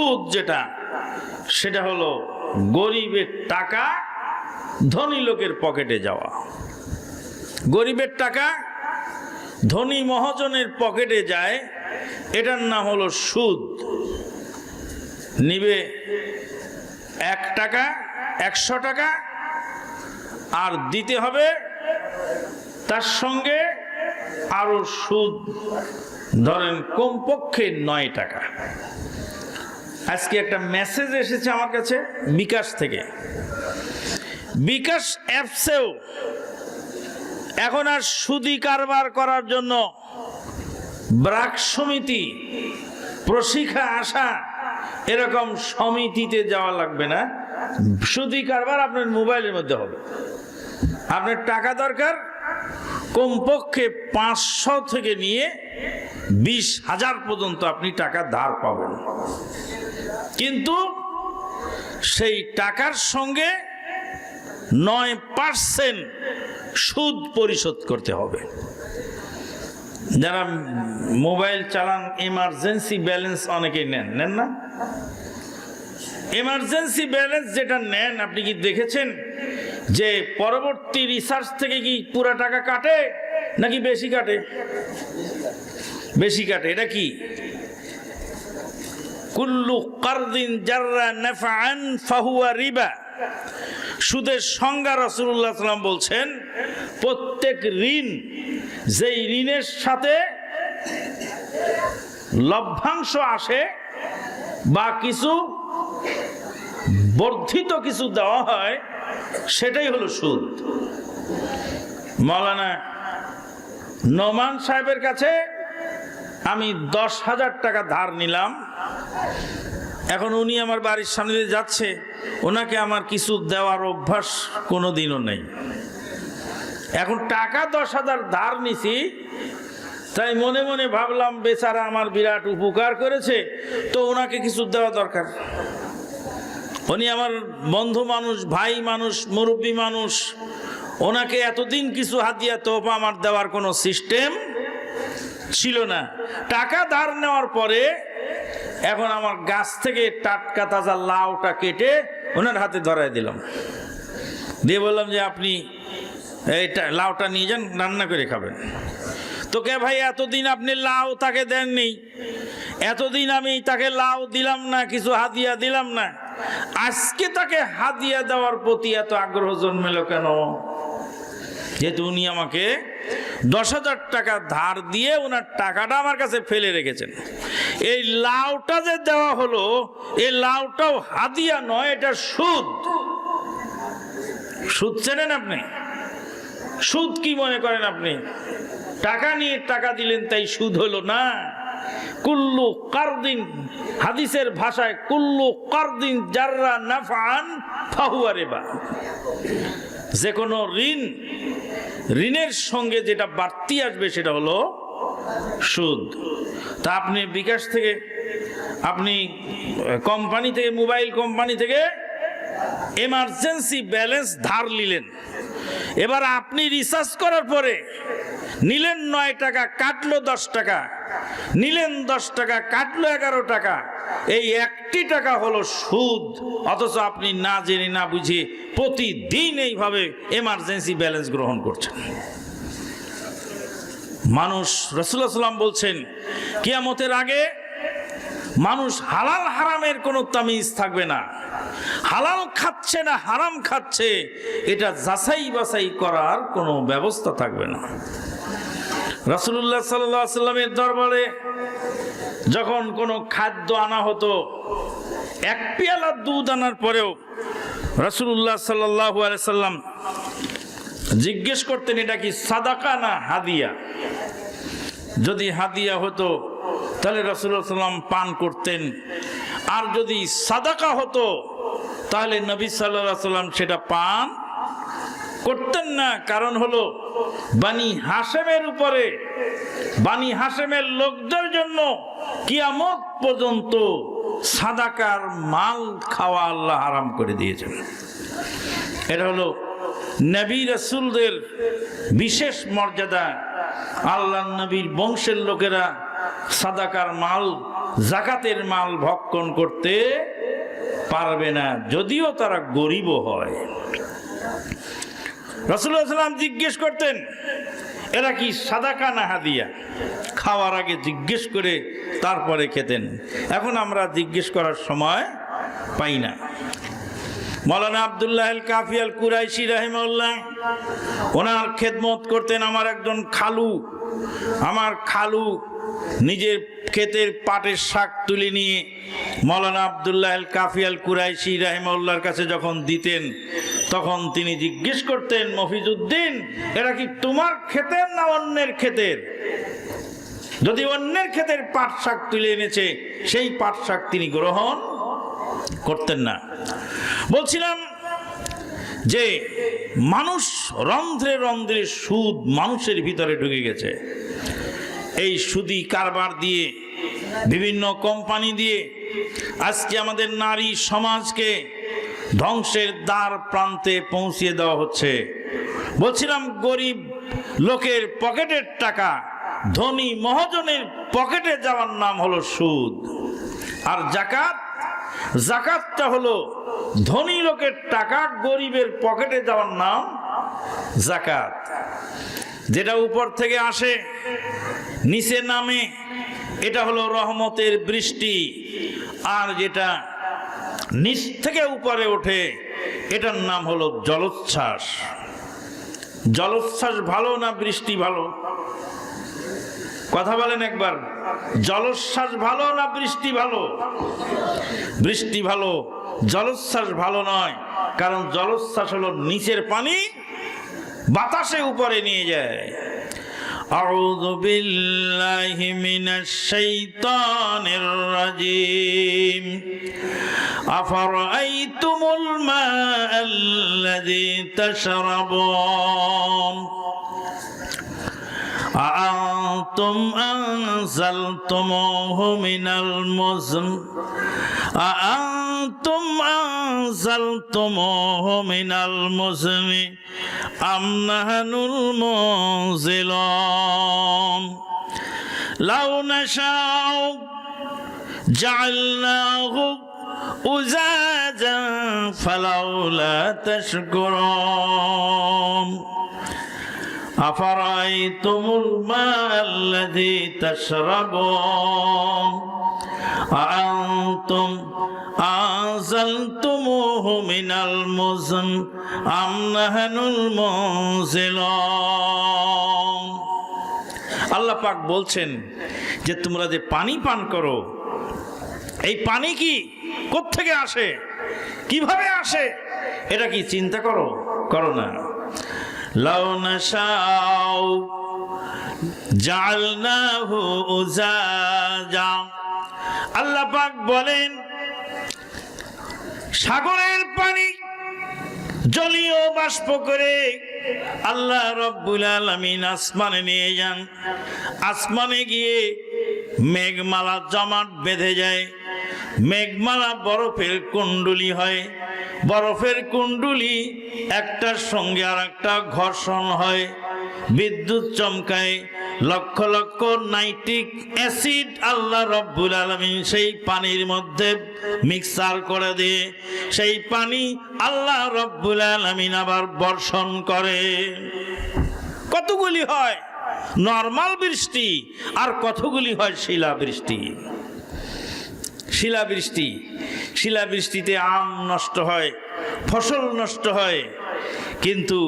সুদ যেটা, সেটা হলো গরিবের টাকা ধনী লোকের পকেটে যাওয়া। গরিবের টাকা ধনী মহাজনের পকেটে যায়, এটার নাম হলো সুদ। নিবে এক টাকা, একশো টাকা, আর দিতে হবে তার সঙ্গে আরও সুদ, ধরেন কমপক্ষে নয় টাকা। আজকে একটা মেসেজ এসেছে আমার কাছে বিকাশ থেকে। বিকাশ অ্যাপসেও এখন আর সুদি কারবার করার জন্য ব্রাক সমিতি, প্রশিক্ষা আসা এরকম সমিতিতে যাওয়া লাগবে না। সুদি কারবার আপনার মোবাইলের মধ্যে হবে। আপনার টাকা দরকার, কমপক্ষে পাঁচশো থেকে নিয়ে বিশ হাজার পর্যন্ত আপনি টাকা ধার পাবেন। কিন্তু সেই টাকার সঙ্গে নয় পার্সেন্ট সুদ পরিশোধ করতে হবে। যারা মোবাইল চালান এমার্জেন্সি ব্যালেন্স অনেকেই নেন নেন না? এমার্জেন্সি ব্যালেন্স যেটা নেন, আপনি কি দেখেছেন যে পরবর্তী রিসার্চ থেকে কি পুরা টাকা কাটে নাকি বেশি কাটে? বেশি কাটে, এটা কি? কুল্লু কারদিন জাররা নাফআন ফাহুয়া রিবা। সুদের সংজ্ঞা রাসূলুল্লাহ সাল্লাম বলছেন, প্রত্যেক ঋণ যেই ঋণের সাথে লভ্যাংশ আসে বা কিছু বর্ধিত কিছু দেওয়া হয়, সেটাই হলো সুদ। মৌলানা নোমান সাহেবের কাছে আমি দশ হাজার টাকা ধার নিলাম। এখন উনি আমার বাড়ির সামনে দিয়ে যাচ্ছে। ওনাকে আমার কিছু দেওয়ার অভ্যাস কোনো দিনও নেই। এখন টাকা দশ হাজার ধার নিছি, তাই মনে মনে ভাবলাম বেচারা আমার বিরাট উপকার করেছে, তো ওনাকে কিছু দেওয়া দরকার। উনি আমার বন্ধু মানুষ, ভাই মানুষ, মুরব্বী মানুষ, ওনাকে এতদিন কিছু হাতিয়া তোপা আমার দেওয়ার কোনো সিস্টেম ছিল না। টাকা ধার নেওয়ার পরে এখন আমার গাছ থেকে টাটকা তাজা লাউটা কেটে ওনার হাতে ধরাই দিলাম। দিয়ে বললাম যে আপনি এইটা লাউটা নিয়ে যান, রান্না করে খাবেন। তোকে ভাই, এতদিন আপনি লাউ তাকে দেননি। এতদিন আমি তাকে লাউ দিলাম না, কিছু হাদিয়া দিলাম না। আজকে তাকে হাদিয়া দেওয়ার প্রতি এত আগ্রহ জন্মেল কেন? যেহেতু উনি আমাকে দশ হাজার টাকা ধার দিয়ে ওনার টাকাটা আমার কাছে ফেলে রেখেছেন। এই লাউটা যে দেওয়া হলো, এই লাউটাও হাদিয়া নয়, এটা সুদ। সুদ চেনেন আপনি? সুদ কি মনে করেন আপনি? টাকা নিয়ে টাকা দিলেন, তাই সুদ হলো না। কুল্লু কারদিন, হাদিসের ভাষায় কুল্লু কারদিন জাররা নাফান ফাহুয়া রেবা। যে কোনো ঋণ, ঋণের সঙ্গে যেটা বাড়তি আসবে সেটা হলো সুদ। তা আপনি বিকাশ থেকে, আপনি কোম্পানি থেকে, মোবাইল কোম্পানি থেকে এমার্জেন্সি ব্যালেন্স ধার নিলেন। এবার আপনি রিসার্চ করার পরে নিলেন নয় টাকা, কাটলো দশ টাকা। নিলেন দশ টাকা, কাটলো এগারো টাকা। এই একটি টাকা হলো সুদ। অথচ আপনি না জেনে, না বুঝে প্রতিদিন এইভাবে এমার্জেন্সি ব্যালেন্স গ্রহণ করছেন। মানুষ রসুল্লাহ সাল্লাম বলছেন, কিয়ামতের আগে মানুষ হালাল হারামের কোনো তামিজ থাকবে না। হালাল খাচ্ছে না, হারাম খাচ্ছে, এটা যাচাই বাছাই করার কোনো ব্যবস্থা থাকবে না। রাসুল্লাহ সাল্লাহ সাল্লামের দরবারে যখন কোনো খাদ্য আনা হতো, এক পেয়ালা দুধ আনার পরেও রাসুল্লাহ সাল্লাহ সাল্লাম জিজ্ঞেস করতেন, এটা কি সাদাকা না হাদিয়া? যদি হাদিয়া হতো, তাহলে রসুল্লাহ সাল্লাম পান করতেন। আর যদি সাদাকা হতো, তাহলে নবী সাল্লাহ সাল্লাম সেটা পান করতেন না, কারণ হলো বানি হাসেমের উপরে, বানি হাসেমের লোকদের জন্য কিয়ামত পর্যন্ত সাদাকার মাল খাওয়া আল্লাহ হারাম করে দিয়েছেন। এটা হলো নবী রসুলদের বিশেষ মর্যাদা। আল্লাহ নবীর বংশের লোকেরা সাদাকার মাল, জাকাতের মাল ভক্ষণ করতে পারবে না, যদিও তারা গরিব হয়। রসুল্লাহ জিজ্ঞেস করতেন, এরা কি সাদাকা না হাদিয়া? খাওয়ার আগে জিজ্ঞেস করে তারপরে খেতেন। এখন আমরা জিজ্ঞেস করার সময় পাই না। মৌলানা আবদুল্লাহ কাফি আল কুরাইশি রাহিমউল্লাহ ওনার খেদমত করতেন আমার একজন খালু। আমার খালু নিজের ক্ষেতের পাটের শাক তুলে নিয়ে মৌলানা আবদুল্লাহ আল কাফি কুরাইশি রাহিমউল্লাহর কাছে যখন দিতেন, তখন তিনি জিজ্ঞেস করতেন মফিজুদ্দিন এরা কি তোমার ক্ষেতের না অন্যের ক্ষেতের? যদি অন্যের ক্ষেতের পাট শাক তুলে এনেছে, সেই পাট শাক তিনি গ্রহণ করতেন না। বলছিলাম যে, মানুষ রন্ধ্রে রন্ধ্রে সুদ মানুষের ভিতরে ঢুকে গেছে। এই সুদি কারবার দিয়ে, বিভিন্ন কোম্পানি দিয়ে আজকে আমাদের নারী সমাজকে ধ্বংসের দ্বার প্রান্তে পৌঁছিয়ে দেওয়া হচ্ছে। বলছিলাম, গরিব লোকের পকেটের টাকা, ধনী মহাজনের পকেটে যাওয়ার নাম হলো সুদ। আর জাকাত? জাকাতটা হলো ধনী লোকের টাকা, গরিবের পকেটে যাওয়ার নাম জাকাত। যেটা উপর থেকে আসে, নিচে নামে, এটা হলো রহমতের বৃষ্টি। আর যেটা নিচ থেকে উপরে ওঠে, এটার নাম হলো জলোচ্ছ্বাস। জলোচ্ছ্বাস ভালো না বৃষ্টি ভালো? কথা বলেন একবার। জলোচ্ছ্বাস ভালো না বৃষ্টি ভালো? বৃষ্টি ভালো, জলোচ্ছ্বাস ভালো নয়। কারণ জলোচ্ছ্বাস হলো নিচের পানি বাতাসে উপরে নিয়ে যায় أعوذ بالله من الشيطان الرجيم أفرأيتم الماء الذي تشربون أأنتم أنزلتموه من المزن أأنتم أنزلتموه من المزن أم نحن المنزلون لو نشاء جعلناه أزاجا فلولا تشكرون أفرأيتم الماء الذي تشربون أأنتم أنزلتموه من المزن أم نحن المنزلون আল্লাহ পাক বলছেন যে তোমরা যে পানি পান করো এই পানি কি থেকে আসে কিভাবে আসে এটা কি চিন্তা করো করো না لو نشاء جعلناه أزاجا আল্লাহ পাক বলেন, সাগরের পানি জলীয় বাষ্প করে আল্লাহ রব্বুল আলমিন আসমানে নিয়ে যান। আসমানে গিয়ে মেঘমালা জমাট বেঁধে যায়। মেঘমালা বরফের কুণ্ডুলি হয়। বরফের কুণ্ডুলি একটার সঙ্গে আর একটা ঘর্ষণ হয়। বিদ্যুৎ চমকায় লক্ষ লক্ষ নাইট্রিক অ্যাসিড আল্লাহ রব্বুল আলমিন সেই পানির মধ্যে মিক্সার করে দিয়ে সেই পানি আল্লাহ রব্বুল আলমিন আবার বর্ষণ করে। কতগুলি হয়? নর্মাল বৃষ্টি আর কতগুলি হয় শিলা বৃষ্টি শিলাবৃষ্টি, শিলাবৃষ্টিতে আম নষ্ট হয়, ফসল নষ্ট হয় কিন্তু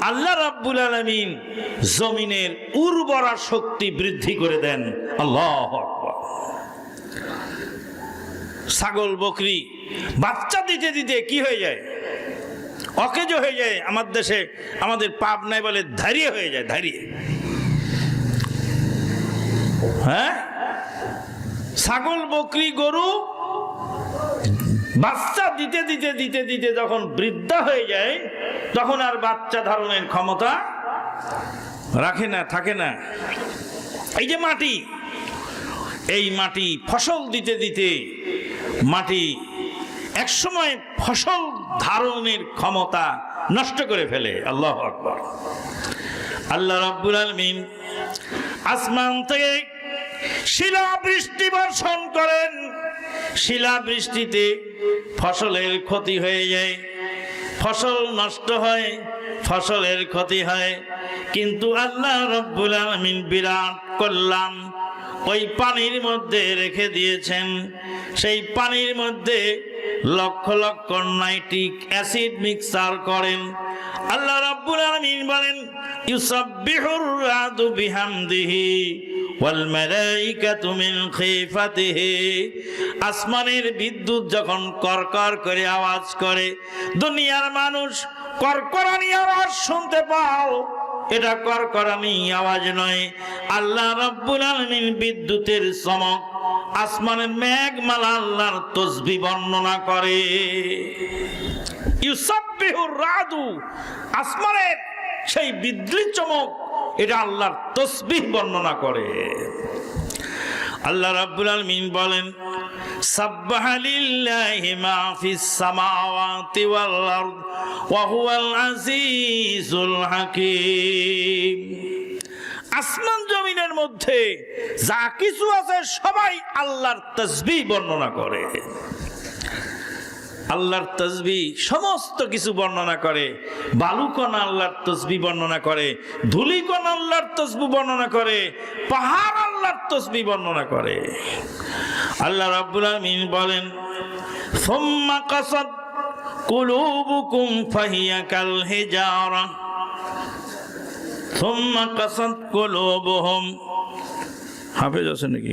আল্লাহ রাব্বুল আলমিন জমিনের উর্বরা শক্তি বৃদ্ধি করে দেন। আল্লাহ ছাগল, বকরি, বাচ্চা দিতে দিতে কি হয়ে যায়? অকেজ হয়ে যায়। আমার দেশে আমাদের পাপ নাই বলে ধারিয়ে হয়ে যায়, ধারিয়ে। হ্যাঁ? ছাগল, বকরি, গরু বাচ্চা দিতে দিতে দিতে দিতে যখন বৃদ্ধা হয়ে যায় তখন আর বাচ্চা ধারণের ক্ষমতা রাখে না, থাকে না। এই যে মাটি, এই মাটি ফসল দিতে দিতে মাটি একসময় ফসল ধারণের ক্ষমতা নষ্ট করে ফেলে। আল্লাহ আকবর। আল্লাহ রাব্বুল আলমিন আসমান থেকে শিলা বৃষ্টি বর্ষণ করেন। শিলা বৃষ্টিতে ফসলের ক্ষতি হয়ে যায়। ফসল নষ্ট হয়, ফসলের ক্ষতি হয়। কিন্তু আল্লাহ রব্বুল আলমিন বিরাট করলাম ওই পানির মধ্যে রেখে দিয়েছেন। সেই পানির মধ্যে lakh lakh nitric acid mixer করেন। আল্লাহ রাব্বুল আলামিন বলেন, ইউসাব্বিহুর রাদু বিহামদিহি ওয়াল মালাইকাতু মিন খিফাতিহি, আসমানের বিদ্যুৎ যখন করকর করে আওয়াজ করে, দুনিয়ার মানুষ করকরানি আওয়াজ শুনতে পাও। এটা করকরানি আওয়াজ নয়। আল্লাহ রাব্বুল আলামিন বিদ্যুতের চমক, আসমানের মেঘমালা আল্লাহর তসবি বর্ণনা করে। ইউসাব্বিহুর রাদু, আসমানের সেই বিদ্যুৎ চমক এটা আল্লাহর তসবিহ বর্ণনা করে। আল্লাহ রাব্বুল আলামিন বলেন মা ফিস সামাওয়াতি ওয়াল আরদ, ওয়া হুয়াল আজিজুল হাকীম। আসমান জমিনের মধ্যে যা কিছু আছে সবাই আল্লাহর তসবিহ বর্ণনা করে। আল্লাহর তসবি সমস্ত কিছু বর্ণনা করে, বালুকণ আল্লাহর তসবি বর্ণনা করে, ধুলিকণ আল্লাহর তসবি বর্ণনা করে, পাহাড় আল্লাহর তসবি বর্ণনা করে। আল্লাহ রাব্বুল আমিন বলেন ফাহিয়া কাল হাফেজ আছে নাকি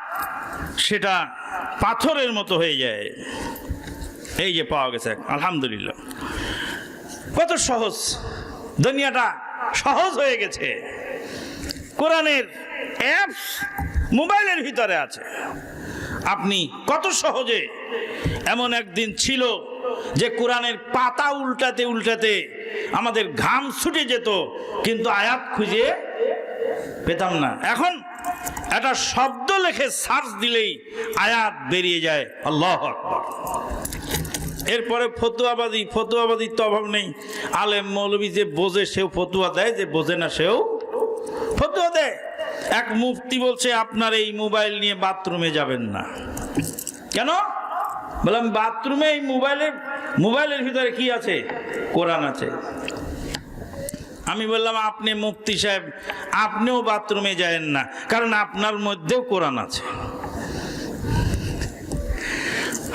সেটা পাথরের মতো হয়ে যায়। এই যে পাওয়া গেছে আলহামদুলিল্লাহ। কত সহজ, দুনিয়াটা সহজ হয়ে গেছে। কোরআনের অ্যাপস মোবাইলের ভিতরে আছে। আপনি কত সহজে এমন একদিন ছিল যে কোরআনের পাতা উল্টাতে উল্টাতে আমাদের ঘাম ছুটে যেত, কিন্তু আয়াত খুঁজে পেতাম না। এখন একটা শব্দ লেখে সার্চ দিলেই আয়াত বেরিয়ে যায়। আল্লাহ আকবার। এরপরে ফতুয়াবাদী, ফতুয়াবাদীর তো অভাব নেই। আলেম মৌলবী যে বোঝে সেও ফতুয়া দেয়, যে বোঝে না সেও ফতুয়া দেয়। এক মুফতি বলছে, আপনার এই মোবাইল নিয়ে বাথরুমে যাবেন না। কেন? বললাম, বাথরুমে এই মোবাইলের মোবাইলের ভিতরে কি আছে? কোরআন আছে। আমি বললাম, আপনি মুফতি সাহেব, আপনিও বাথরুমে যায়েন না, কারণ আপনার মধ্যেও কোরআন আছে।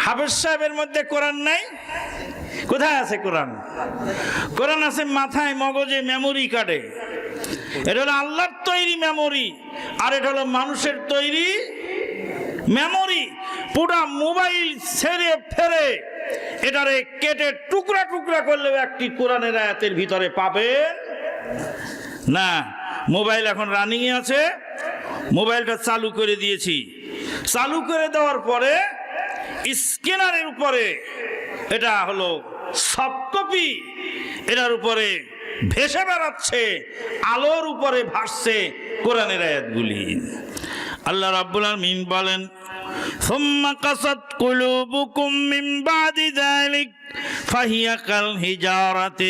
হাফেজ সাহেবের মধ্যে কোরআন নাই? কোথায় আছে কোরআন? কোরআন আছে মাথায়, মগজে মেমোরি কার্ডে এটা হলো আল্লাহর তৈরি মেমোরি আর এটা হলো মানুষের তৈরি মেমোরি পুরা মোবাইল ছেড়ে ফেরে এটারে কেটে টুকরা টুকরা করলেও একটি কোরআনের আয়াতের ভিতরে পাবেন না, মোবাইল এখন রানিংয়ে আছে। মোবাইলটা চালু করে দিয়েছি। চালু করে দেওয়ার পরে স্ক্যানারের উপরে এটা হলো সফট কপি এটার উপরে ভেসে বেড়াচ্ছে, আলোর উপরে ভাসছে কোরআনের আয়াতগুলি। আল্লাহ রাব্বুল আলামিন বলেন ثُمَّ قَسَتْ قُلُوبُكُمْ مِنْ بَعْدِ ذَلِكَ فَهِيَ كَالْحِجَارَةِ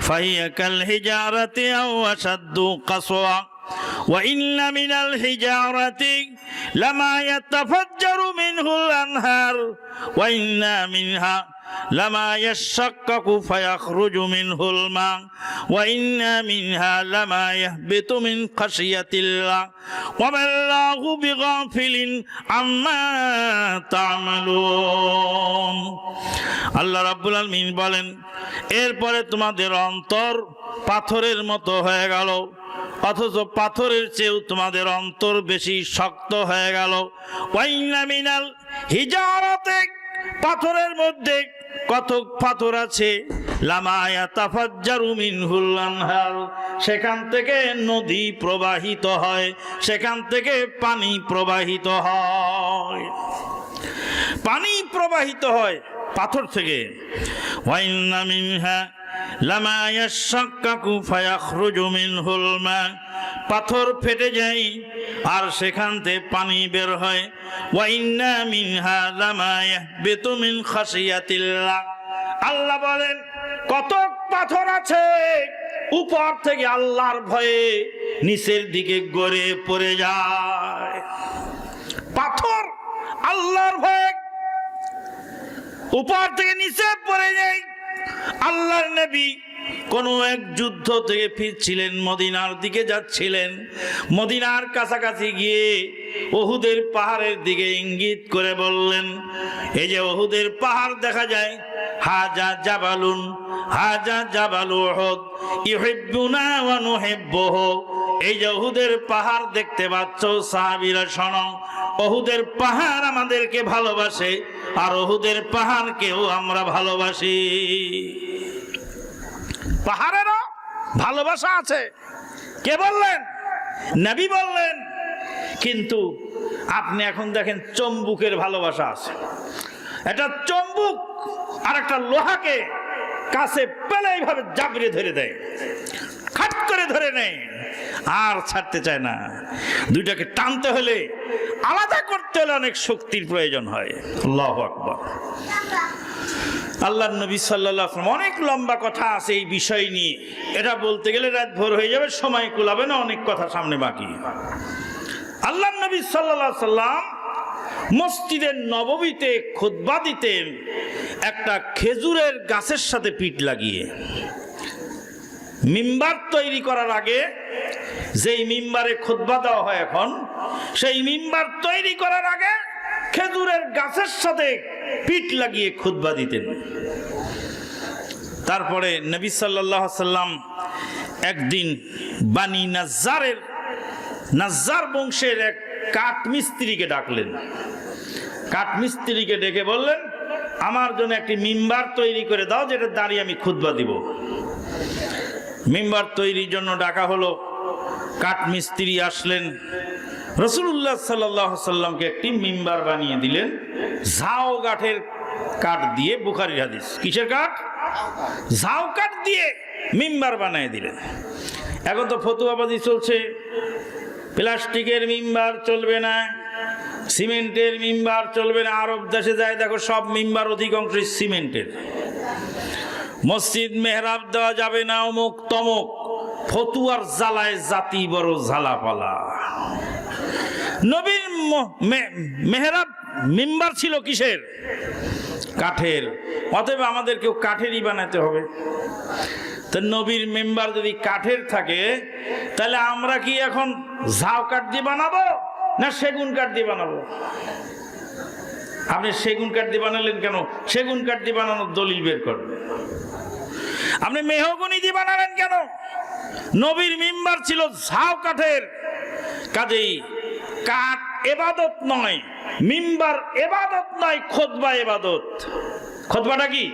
فهي كالحجارة أو أشد قسوة. وإن من الحجارة لما يتفجر منه الأنهار وإن منها لما يشقق فيخرج منه الماء وإن منها لما يهبط من خشية الله وما الله بغافل عما تعملون আল্লাহ রাব্বুল আলমিন বলেন এরপরে তোমাদের অন্তর পাথরের মতো হয়ে গেল অথচ পাথরের চেয়েও তোমাদের অন্তর বেশি শক্ত হয়ে গেল। ওয়াইনা মিনাল হিজারতে পাথরের মধ্যে কত পাথর আছে? সেখান থেকে নদী প্রবাহিত হয়, সেখান থেকে পানি প্রবাহিত হয়। পানি প্রবাহিত হয়। পাথর থেকে। মিনহা মা। পাথর ফেটে যায় আর সেখান থেকে পানি বের হয়। মিনহা মিন আল্লাহ বলেন কত পাথর আছে উপর থেকে আল্লাহর ভয়ে নিচের দিকে গড়ে পড়ে যায়। পাথর আল্লাহর ভয়ে উপর থেকে নিচে পড়ে যায়। আল্লাহর নবী কোন এক যুদ্ধ থেকে ফিরছিলেন, মদিনার দিকে যাচ্ছিলেন। মদিনার কাছাকাছি গিয়ে ওহুদের পাহাড়ের দিকে ইঙ্গিত করে বললেন, এই যে ওহুদের পাহাড় দেখা যায়, হাজা জাবালুন, হাজা জাবালু ওহদ, ইউহিব্বুনা ওয়া এই যে ওহুদের পাহাড় দেখতে পাচ্ছ, সাহাবীরা শোনো, ওহুদের পাহাড় আমাদেরকে ভালোবাসে। আর ওহুদের পাহাড়কেও আমরা ভালোবাসি। পাহাড়েরও ভালোবাসা আছে। কে বললেন? নবী বললেন। কিন্তু আপনি এখন দেখেন চম্বুকের ভালোবাসা আছে। একটা চম্বুক আর একটা লোহাকে কাছে পেলে এইভাবে জাবড়ে ধরে দেয়। খাট করে ধরে নেয়। আর ছাড়তে চায় না। দুইটাকে টানতে হলে আলাদা করতে হলে অনেক শক্তির প্রয়োজন হয়। আল্লাহ নবী সাল্লাহ অনেক লম্বা কথা আছে এই বিষয় নিয়ে। এটা বলতে গেলে রাত ভোর হয়ে যাবে, সময় কুলাবে না, অনেক কথা সামনে বাকি। আল্লাহ নবী সাল্লাহ সাল্লাম মসজিদের নববীতে খুতবা দিতেন একটা খেজুরের গাছের সাথে পিঠ লাগিয়ে মিম্বার তৈরি করার আগে যেই মিম্বারে খুতবা দেওয়া হয় এখন, সেই মিম্বার তৈরি করার আগে খেজুরের গাছের সাথে পিঠ লাগিয়ে খুতবা দিতেন। তারপরে নবী সাল্লাহ সাল্লাম একদিন বানি নাজ্জারের, নাজ্জার বংশের এক কাঠ মিস্ত্রিকে ডাকলেন। কাঠ মিস্ত্রিকে ডেকে বললেন, আমার জন্য একটি মিম্বার তৈরি করে দাও যেটা দাঁড়িয়ে আমি খুতবা দিব। মিম্বার তৈরির জন্য ডাকা হলো কাঠ মিস্ত্রি আসলেন রসুল্লাহ সাল্লাহ সাল্লামকে একটি মিম্বার বানিয়ে দিলেন। ঝাও কাঠের কাঠ দিয়ে বুখারি হাদিস। কিসের কাঠ? ঝাও কাঠ দিয়ে মিম্বার বানিয়ে দিলেন। এখন তো ফতুয়াবাদি চলছে। প্লাস্টিকের মিম্বার চলবে না, সিমেন্টের মিম্বার চলবে না। আরব দেশে যায়, দেখো সব মিম্বার অধিকাংশই সিমেন্টের। মসজিদ মেহরাব দেওয়া যাবে না অমুক তমুক। ফতুয়ার জ্বালায় জাতি বড় ঝালাপালা। নবীর মেহরাব মেম্বার ছিল কিসের? কাঠের। অতএব আমাদেরকেও কাঠেরই বানাতে হবে। নবীর মেম্বার যদি কাঠের থাকে, তাহলে আমরা কি এখন ঝাউ কাঠ দিয়ে বানাবো না সেগুন কাঠ দিয়ে বানাবো? আপনি সেগুন কাঠ দিয়ে বানালেন কেন? সেগুন কাঠ দিয়ে বানানোর দলিল বের করবেন আপনি মেহগনি দিয়ে বানালেন কেন? নবীর মিম্বার ছিল ঝাউ কাঠের। কাজেই কাঠ এবাদত নয়, মিম্বার এবাদত নয়, খোদবা এবাদত। খোদবাটা কি?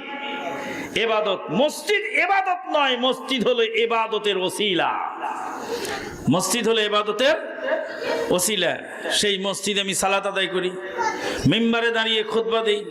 এবাদত। মসজিদ এবাদত নয়, মসজিদ হলো এবাদতের ওসিলা। মসজিদ হলো এবাদতের ওসিলা। সেই মসজিদে আমি সালাত আদায় করি, মেম্বারে দাঁড়িয়ে খোদবা দেই।